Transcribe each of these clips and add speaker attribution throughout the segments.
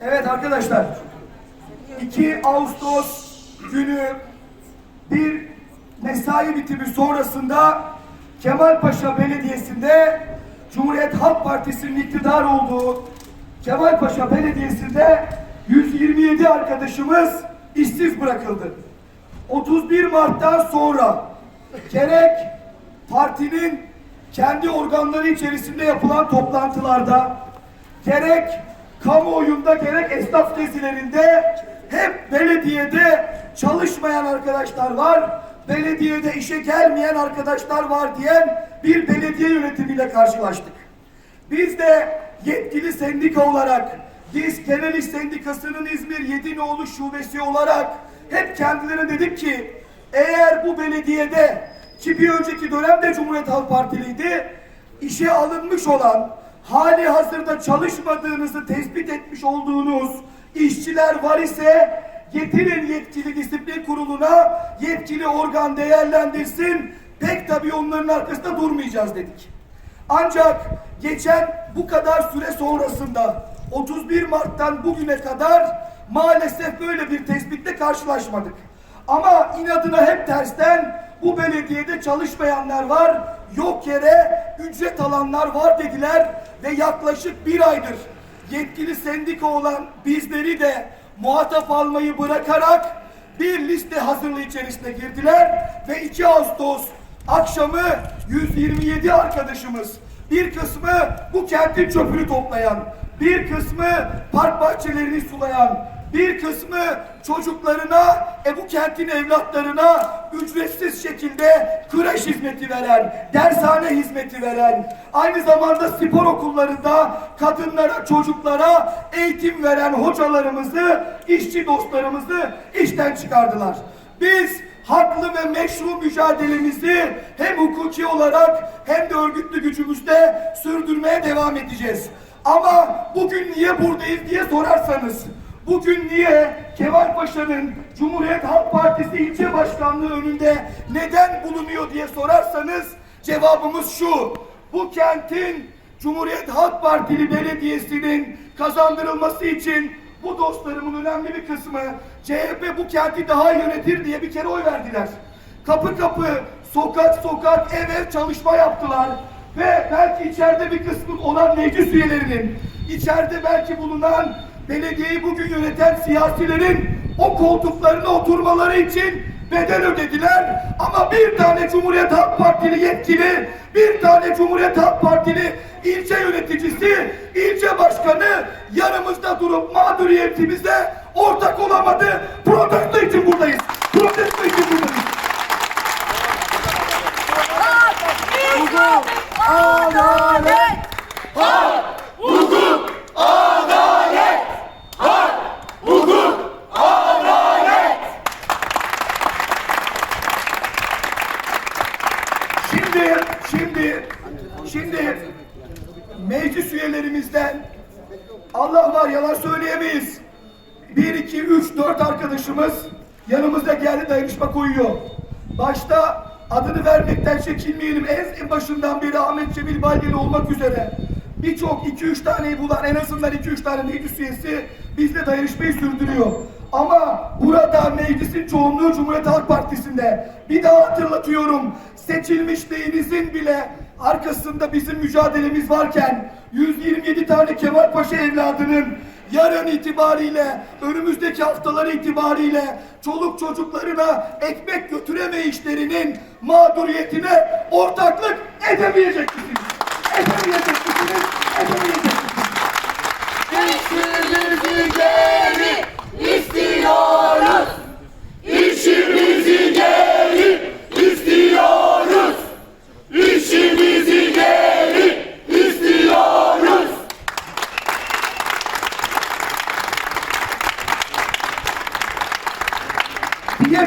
Speaker 1: Evet arkadaşlar. 2 Ağustos günü bir mesai bitimi sonrasında Kemalpaşa Belediyesi'nde Cumhuriyet Halk Partisi'nin iktidar olduğu Kemalpaşa Belediyesi'nde 127 arkadaşımız işsiz bırakıldı. 31 Mart'tan sonra gerek partinin kendi organları içerisinde yapılan toplantılarda gerek kamuoyunda gerek esnaf gezilerinde hep belediyede çalışmayan arkadaşlar var, belediyede işe gelmeyen arkadaşlar var diyen bir belediye yönetimiyle karşılaştık. Biz de yetkili sendika olarak, biz Genel İş Sendikası'nın İzmir Yedinoğlu şubesi olarak hep kendilerine dedik ki eğer bu belediyede ki bir önceki dönemde Cumhuriyet Halk Partiliydi, işe alınmış olan, hali hazırda çalışmadığınızı tespit etmiş olduğunuz işçiler var ise getirin yetkili disiplin kuruluna, yetkili organ değerlendirsin, pek tabii onların arkasında durmayacağız dedik. Ancak geçen bu kadar süre sonrasında 31 Mart'tan bugüne kadar maalesef böyle bir tespitle karşılaşmadık. Ama inadına hep tersten bu belediyede çalışmayanlar var, yok yere ücret alanlar var dediler ve yaklaşık bir aydır yetkili sendika olan bizleri de muhatap almayı bırakarak bir liste hazırlığı içerisine girdiler ve 2 Ağustos akşamı 127 arkadaşımız bir kısmı bu kentin çöpünü toplayan, bir kısmı park bahçelerini sulayan, bir kısmı çocuklarına, e bu kentin evlatlarına ücretsiz şekilde kreş hizmeti veren, dershane hizmeti veren, aynı zamanda spor okullarında kadınlara, çocuklara eğitim veren hocalarımızı, işçi dostlarımızı işten çıkardılar. Biz haklı ve meşru mücadelemizi hem hukuki olarak hem de örgütlü gücümüzle sürdürmeye devam edeceğiz. Ama bugün niye buradayız diye sorarsanız, bugün niye Kemal Paşa'nın Cumhuriyet Halk Partisi ilçe başkanlığı önünde neden bulunuyor diye sorarsanız cevabımız şu. Bu kentin Cumhuriyet Halk Partili Belediyesi'nin kazandırılması için bu dostlarımın önemli bir kısmı CHP bu kenti daha yönetir diye bir kere oy verdiler. Kapı kapı, sokak sokak, ev ev çalışma yaptılar. Ve belki içeride bir kısmı olan meclis üyelerinin, içeride belki bulunan belediyeyi bugün yöneten siyasilerin o koltuklarına oturmaları için bedel ödediler. Ama bir tane Cumhuriyet Halk Partili yetkili, bir tane Cumhuriyet Halk Partili ilçe yöneticisi, ilçe başkanı yanımızda durup mağduriyetimize ortak olamadı. Protesto için buradayız. Protesto için buradayız.
Speaker 2: Hukuk, adalet.
Speaker 1: Şimdi, şimdi, şimdi meclis üyelerimizden Allah var yalan söyleyemeyiz. Bir, iki, üç, dört arkadaşımız yanımızda geldi dayanışma koyuyor. Başta adını vermekten çekinmeyelim. En başından beri Ahmet Cemil Balgeli olmak üzere birçok iki üç taneyi bulan en azından iki üç tane meclis üyesi bizle dayanışmayı sürdürüyor. Ama burada meclisin çoğunluğu Cumhuriyet Halk Partisi'nde. Bir daha hatırlatıyorum. Seçilmişliğinizin bile arkasında bizim mücadelemiz varken 127 tane Kemal Paşa evladının yarın itibariyle, önümüzdeki haftalar itibariyle çoluk çocuklarına ekmek götüremeyişlerinin mağduriyetine ortaklık edemeyecek misiniz? Edemeyecek misiniz? Edemeyecek misiniz?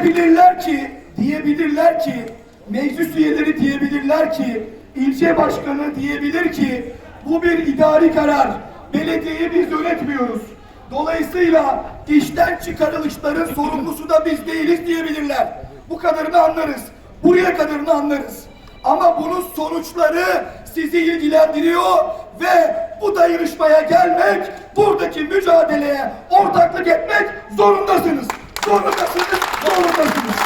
Speaker 1: Diyebilirler ki, diyebilirler ki, meclis üyeleri diyebilirler ki, ilçe başkanı diyebilir ki, bu bir idari karar, belediyeyi biz yönetmiyoruz. Dolayısıyla işten çıkarılışların sorumlusu da biz değiliz diyebilirler. Bu kadarını anlarız. Buraya kadarını anlarız. Ama bunun sonuçları sizi ilgilendiriyor ve bu dayanışmaya gelmek, buradaki mücadeleye ortaklık etmek zorundasınız. Zorundasınız, zorundasınız.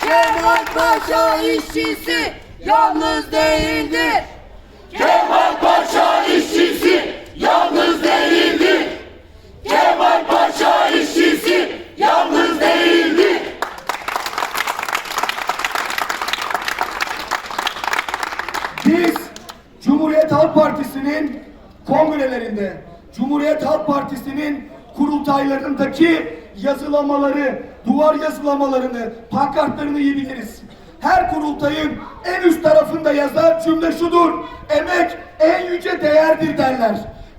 Speaker 2: Kemal Paşa işçisi yalnız değildir.
Speaker 3: Kemal Paşa işçisi yalnız değildir. Kemal Paşa işçisi yalnız değildir.
Speaker 1: Biz Cumhuriyet Halk Partisi'nin kongrelerinde, Cumhuriyet Halk Partisi'nin kurultaylarındaki yazılamaları, duvar yazılamalarını, pankartlarını iyi biliriz. Her kurultayın en üst tarafında yazan cümle şudur. Emek en yüce değerdir derler.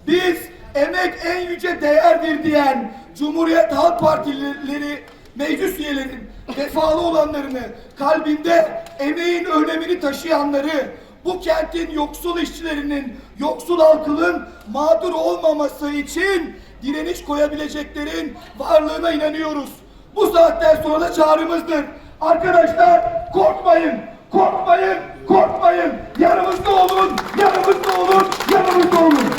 Speaker 1: Biz emek en yüce değerdir diyen Cumhuriyet Halk Partileri meclis üyelerinin vefalı olanlarını, kalbinde emeğin önemini taşıyanları, bu kentin yoksul işçilerinin, yoksul halkının mağdur olmaması için direniş koyabileceklerin varlığına inanıyoruz. Bu saatten sonra da çağrımızdır. Arkadaşlar korkmayın, korkmayın, korkmayın. Yanımızda olun, yanımızda olun, yanımızda olun.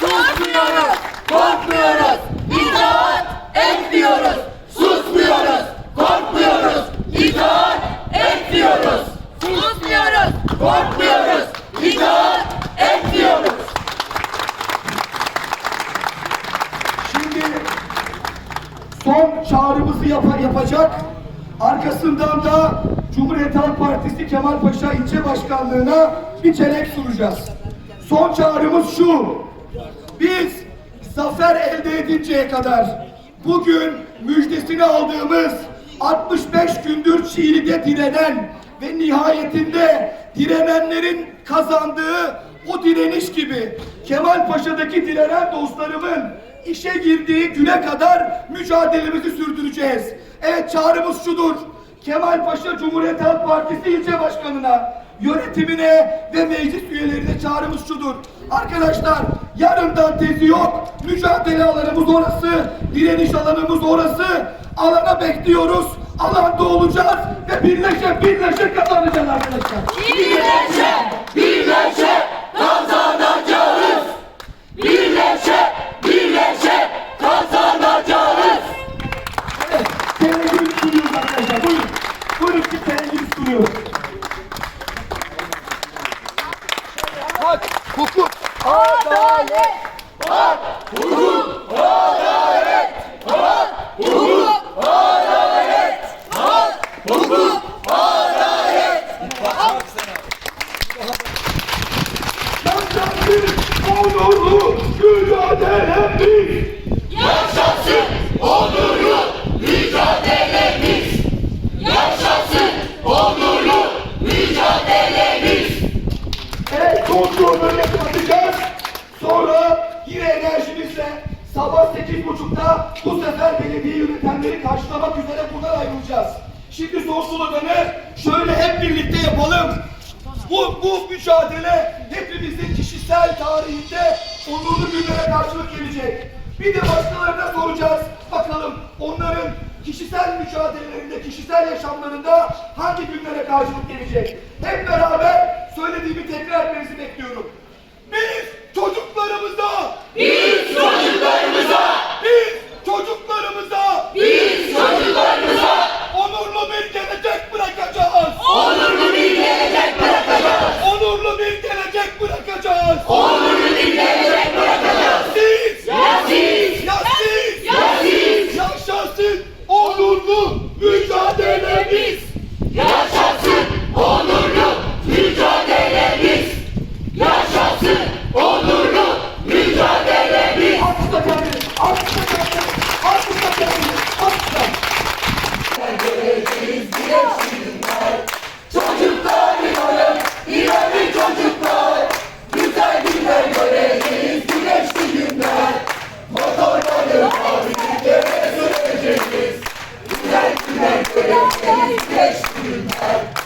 Speaker 2: Susmuyoruz, korkmuyoruz, itaat etmiyoruz.
Speaker 3: Susmuyoruz, korkmuyoruz, itaat etmiyoruz.
Speaker 2: Susmuyoruz,
Speaker 3: Korkmuyoruz, itaat etmiyoruz.
Speaker 1: Şimdi son çağrımızı yapa- yapacak. Arkasından da Cumhuriyet Halk Partisi Kemal Paşa ilçe başkanlığına bir çelek sunacağız. Son çağrımız şu. Biz zafer elde edinceye kadar bugün müjdesini aldığımız 65 gündür Çiğli'de direnen ve nihayetinde direnenlerin kazandığı o direniş gibi Kemal Paşa'daki direnen dostlarımın işe girdiği güne kadar mücadelemizi sürdüreceğiz. Evet çağrımız şudur. Kemal Paşa Cumhuriyet Halk Partisi ilçe başkanına, yönetimine ve meclis üyelerine çağrımız şudur. Arkadaşlar yarından tezi yok. Mücadele alanımız orası, direniş alanımız orası. Alana bekliyoruz. Alanda olacağız ve birleşe birleşe kazanacağız arkadaşlar.
Speaker 3: Birleşe, birleşe kazanacağız. Birleşe, birleşe kazanacağız.
Speaker 1: Evet, tenezzül sunuyoruz arkadaşlar. Buyurun. Buyurun ki tenezzül sunuyoruz. Hak, hukuk,
Speaker 2: adalet,
Speaker 1: yaşasın onurlu mücadelemiz.
Speaker 3: Yaşasın onurlu mücadelemiz. Yaşasın onurlu mücadelemiz.
Speaker 1: Evet, kontrolünü yapacağız. Sonra yine enerjimizle sabah sekiz buçukta bu sefer belediye yönetenleri karşılamak üzere buradan ayrılacağız. Şimdi son sloganı şöyle hep birlikte yapalım. Bu, bu mücadele hepimizin kişisel tarihinde onurlu günlere karşılık gelecek. Bir de başkalarına soracağız. Bakalım onların kişisel mücadelelerinde, kişisel yaşamlarında hangi günlere karşılık gelecek? Hep beraber söylediğimi tekrar etmenizi bekliyorum. Biz çocuklarımıza